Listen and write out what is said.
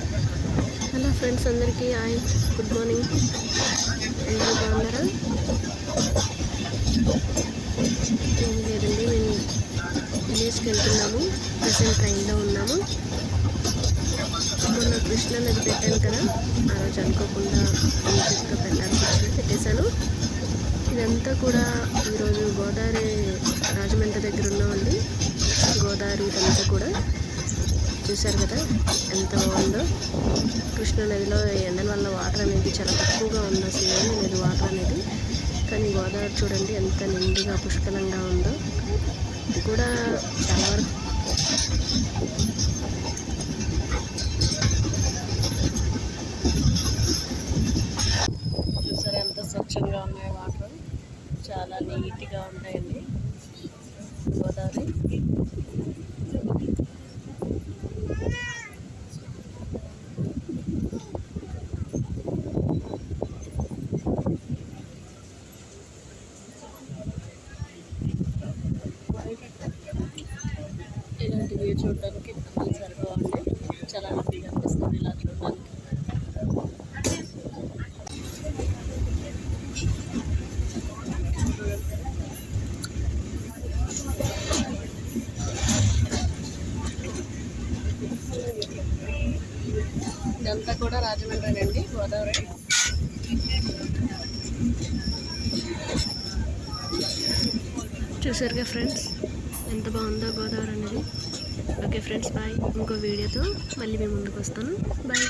Hello friends అందరికీ hi. Good morning. అందరూ బాగున్నారా? ఏం లేదండి మేము విలేజ్కి వెళ్తున్నాము. ప్రజెంట్ ట్రైన్లో ఉన్నాము. మొన్న కృష్ణ నది పెట్టాను కదా ఆ రోజు అనుకోకుండా ఇంట్లో పెట్టాల్సి వచ్చింది పెట్టేశాను. ఇదంతా కూడా ఈరోజు గోదావరి రాజమండ్రి దగ్గర ఉన్నామండి గోదావరి ఇదంతా కూడా చూశారు కదా ఎంత కృష్ణా నదిలో ఎండల వల్ల వాటర్ అనేది చాలా తక్కువగా ఉన్న సీజన్ ఏమీ లేదు వాటర్ అనేది. కానీ గోదావరి చూడండి ఎంత నిండుగా పుష్కలంగా ఉందో. ఇది కూడా చాలా వరకు చూసారా ఎంత స్వచ్ఛంగా ఉన్నాయి వాటర్? చాలా నీట్గా ఉంటాయండి గోదావరి. వ్యూ చూడడానికి కళ్ళు సరిపోవండి. చాలా హ్యాపీగా అనిపిస్తుంది ఇలా చూడడానికి. ఇదంతా కూడా రాజమండ్రి అండి గోదావరి. చూసారుగా ఫ్రెండ్స్? ఎంత బాగుందో గోదావరి అనేది. Okay friends bye. ఇంకో వీడియోతో మళ్ళీ మేము ముందుకు వస్తాను. బాయ్.